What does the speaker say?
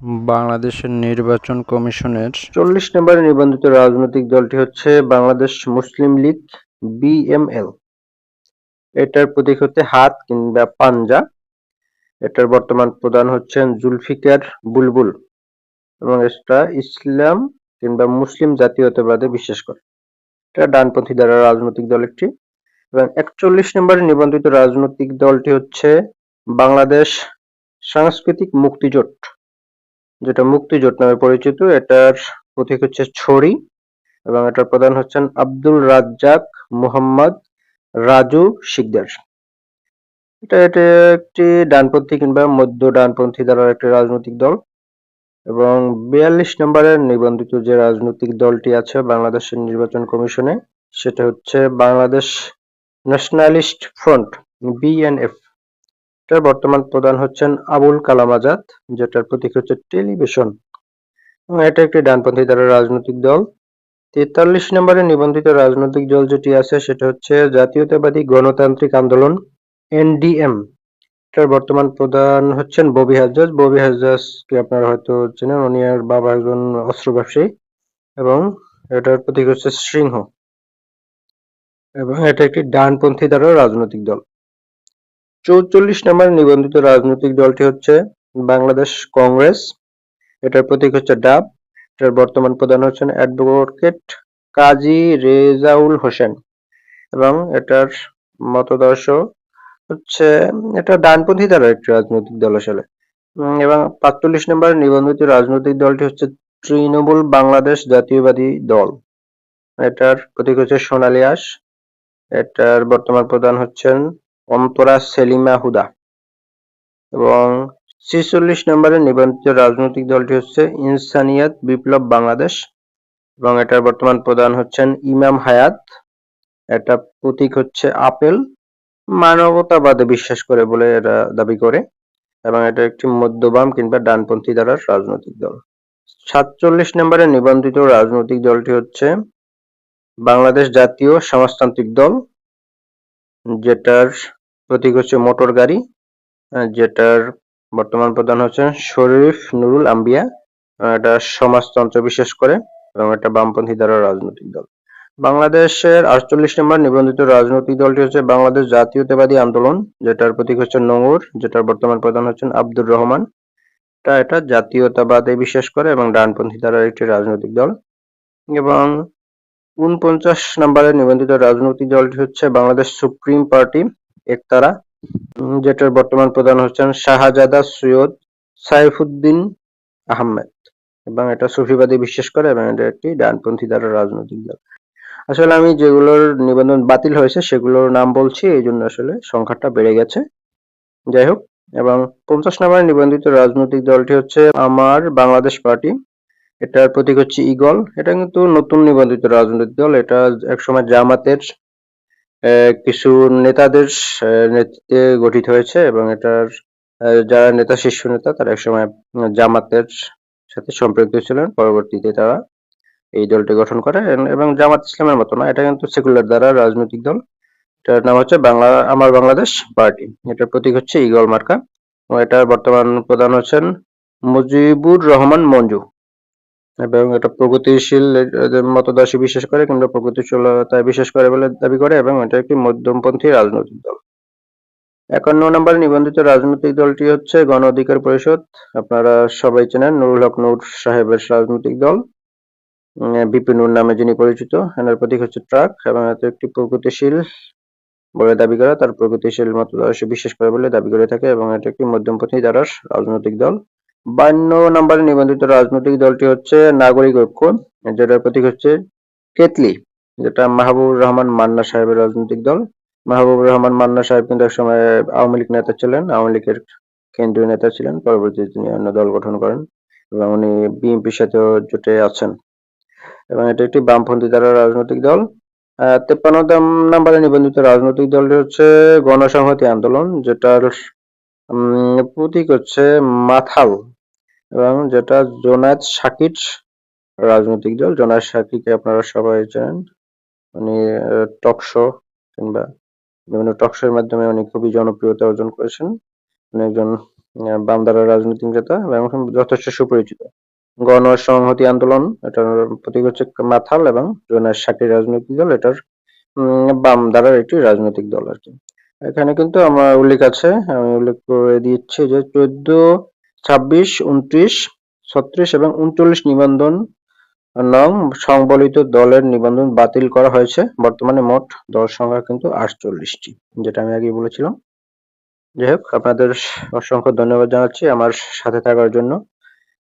বাংলাদেশের নির্বাচন কমিশনের চল্লিশ নম্বরে নিবন্ধিত রাজনৈতিক দলটি হচ্ছে বাংলাদেশ মুসলিম লীগ, বিএমএল। এটার প্রতীক হচ্ছে হাত কিংবা পাঞ্জা। এটার বর্তমান প্রধান হচ্ছেন জুলফিকার বুলবুল এবং এটা ইসলাম কিংবা মুসলিম জাতীয়তাবাদে বিশ্বাস করে। এটা ডানপন্থী দ্বারা রাজনৈতিক দল একটি। এবং একচল্লিশ নম্বরে নিবন্ধিত রাজনৈতিক দলটি হচ্ছে বাংলাদেশ সাংস্কৃতিক মুক্তিজোট। যেটা মুক্তিজোট নামে পরিচিত, এটার প্রতীক হচ্ছে ছড়ি এবং এটার প্রধান হচ্ছেন আব্দুল রাজ্জাক মোহাম্মদ রাজু শিকদার। এটা এটা একটি ডানপন্থী কিংবা মধ্য ডানপন্থী দ্বারা একটি রাজনৈতিক দল এবং বিয়াল্লিশ নম্বরের নিবন্ধিত যে রাজনৈতিক দলটি আছে বাংলাদেশের নির্বাচন কমিশনে, সেটা হচ্ছে বাংলাদেশ ন্যাশনালিস্ট ফ্রন্ট, বিএনএফ। এটার বর্তমান প্রধান হচ্ছেন আবুল কালাম আজাদ, যেটার প্রতীক হচ্ছে টেলিভিশন। এবং এটা একটি ডানপন্থী দ্বারা রাজনৈতিক দল। তেতাল্লিশ নম্বরে নিবন্ধিত রাজনৈতিক দল যেটি আছে, সেটা হচ্ছে জাতীয়তাবাদী গণতান্ত্রিক আন্দোলন, এনডিএম। এটার বর্তমান প্রধান হচ্ছেন ববি হাজ্জাজ। ববি হাজ্জাজ কি আপনারা হয়তো চেনেন, উনি আর বাবা একজন অস্ত্র ব্যবসায়ী। এবং এটার প্রতীক হচ্ছে সিংহ এবং এটা একটি ডানপন্থী দ্বারা রাজনৈতিক দল। চৌচল্লিশ নম্বর নিবন্ধিত রাজনৈতিক দলটি হচ্ছে বাংলাদেশ কংগ্রেস। এটার প্রতীক হচ্ছে ডাব। এটার বর্তমান প্রধান হচ্ছেন অ্যাডভোকেট কাজী রেজাউল হোসেন। এবং এটার মতদর্শ হচ্ছে, এটা ডানপন্থী দ্বারা একটি রাজনৈতিক দল আসলে। এবং পাঁচচল্লিশ নম্বর নিবন্ধিত রাজনৈতিক দলটি হচ্ছে তৃণমূল বাংলাদেশ জাতীয়বাদী দল। এটার প্রতীক হচ্ছে সোনালী আঁশ। এটার বর্তমান প্রধান হচ্ছেন অন্তরা সেলিমা হুদা। এবং ছেচল্লিশ নম্বরে নিবন্ধিত রাজনৈতিক দলটি হচ্ছে ইনসানিয়াত বিপ্লব বাংলাদেশ। এবং এটার বর্তমান প্রধান হচ্ছেন ইমাম হায়াত। এটা প্রতীক হচ্ছে আপেল। মানবতাবাদে বিশ্বাস করে বলে এরা দাবি করে। এবং এটা একটি মধ্যবাম কিংবা ডানপন্থী দ্বারা রাজনৈতিক দল। সাতচল্লিশ নম্বরে নিবন্ধিত রাজনৈতিক দলটি হচ্ছে বাংলাদেশ জাতীয় সমাজতান্ত্রিক দল, যেটার প্রতীক হচ্ছে মোটর গাড়ি যেটার বর্তমান প্রধান হচ্ছেন শরীফ নুরুল আম্বিয়া। এটা সমাজতন্ত্র বিশেষ করে এবং এটা বামপন্থী দ্বারা রাজনৈতিক দল। বাংলাদেশের আটচল্লিশ নম্বর নিবন্ধিত রাজনৈতিক দলটি হচ্ছে বাংলাদেশ জাতীয়তাবাদী আন্দোলন, যেটার প্রতীক হচ্ছে নোঙর, যেটার বর্তমান প্রধান হচ্ছেন আব্দুর রহমান। এটা এটা জাতীয়তাবাদে বিশ্বাস করে এবং ডানপন্থী দ্বারা একটি রাজনৈতিক দল। এবং উনপঞ্চাশ নম্বরে নিবন্ধিত রাজনৈতিক দলটি হচ্ছে বাংলাদেশ সুপ্রিম পার্টি। একতারা যেটার বর্তমান প্রধান হচ্ছেন শাহজাদা সৈয়দ সাইফুদ্দিন আহমেদ। এবং এটা সুফিবাদী বিশ্বাস করে এবং এটা একটি ডানপন্থী দ্বারা রাজনৈতিক দল। আসলে আমি যেগুলোর নিবন্ধন বাতিল হয়েছে সেগুলোর নাম বলছি, এই জন্য আসলে সংখ্যাটা বেড়ে গেছে। যাই হোক, এবং পঞ্চাশ নম্বরে নিবন্ধিত রাজনৈতিক দলটি হচ্ছে আমার বাংলাদেশ পার্টি। এটার প্রতীক হচ্ছে ইগল এটা কিন্তু নতুন নিবন্ধিত রাজনৈতিক দল। এটা একসময় জামাতের কিছু নেতাদের নেতৃত্বে গঠিত হয়েছে এবং এটার যারা নেতা, শীর্ষ নেতা, তারা একসময় জামাতের সাথে সম্পৃক্ত ছিলেন। পরবর্তীতে তারা এই দলটি গঠন করে এবং জামাত ইসলামের মতো না, এটা কিন্তু সেকুলার দ্বারা রাজনৈতিক দল। এটার নাম হচ্ছে বাংলা, আমার বাংলাদেশ পার্টি। এটার প্রতীক হচ্ছে ইগল মার্কা। এবং এটার বর্তমান প্রধান হচ্ছেন মুজিবুর রহমান মঞ্জু। এবং এটা প্রগতিশীল মতদর্শী বিশ্বাস করে কিংবা প্রগতিশীলতায় বিশ্বাস করে বলে দাবি করে এবং এটা একটি মধ্যমপন্থী রাজনৈতিক দল। একান্ন নম্বরে নিবন্ধিত রাজনৈতিক দলটি হচ্ছে গণ অধিকার পরিষদ। আপনারা সবাই চেনেন নুরুল হক নূর সাহেবের রাজনৈতিক দল। বিপিনুর নামে যিনি পরিচিত, এনার প্রতীক হচ্ছে ট্রাক এবং এত একটি প্রগতিশীল বলে দাবি করা, তার প্রগতিশীল মতদর্শী বিশ্বাস করে বলে দাবি করে থাকে এবং এটা একটি মধ্যমপন্থী দ্বারা রাজনৈতিক দল। বান্ন নম্বরে নিবন্ধিত রাজনৈতিক দলটি হচ্ছে নাগরিক ঐক্য, যেটার প্রতীক হচ্ছে কেতলি, যেটা মাহবুবুর রহমান মান্না সাহেবের রাজনৈতিক দল। মাহবুবুর রহমান মান্না সাহেব কিন্তু একসময় আওয়ামী লীগ নেতা ছিলেন, আওয়ামী লীগের কেন্দ্রীয় নেতা ছিলেন, পরবর্তীতে তিনি অন্য দল গঠন করেন এবং উনি বিএনপির সাথেও জোটে আছেন। এবং এটা একটি বামপন্থী দ্বারা রাজনৈতিক দল। তেপ্পান্ন নম্বরে নিবন্ধিত রাজনৈতিক দলটি হচ্ছে গণসংহতি আন্দোলন, যেটার প্রতীক হচ্ছে মাথাল এবং যেটা জোনায়েদ সাকিট রাজনৈতিক দল। জোনায়েদ সাকিকে আপনারা সবাই জানেন উনি টকশো কিংবা বিভিন্ন টক শোর মাধ্যমে উনি খুবই জনপ্রিয়তা অর্জন করেছেন। উনি একজন বামদারা রাজনৈতিক নেতা এবং যথেষ্ট সুপরিচিত। গণ সংহতি আন্দোলন, এটার প্রতীক হচ্ছে মাথাল এবং জোনাস সাকির রাজনৈতিক দল। এটার বাম দ্বারার একটি রাজনৈতিক দল আর কি। এখানে কিন্তু আমার উল্লেখ আছে, আমি উল্লেখ করে দিচ্ছি যে চোদ্দ, ছাব্বিশ, উনত্রিশ, ছত্রিশ এবং উনচল্লিশ নিবন্ধন নং সংবলিত দলের নিবন্ধন বাতিল করা হয়েছে। বর্তমানে মোট দল সংখ্যা কিন্তু আটচল্লিশটি, যেটা আমি আগে বলেছিলাম। যাই হোক, আপনাদের অসংখ্য ধন্যবাদ জানাচ্ছি আমার সাথে থাকার জন্য।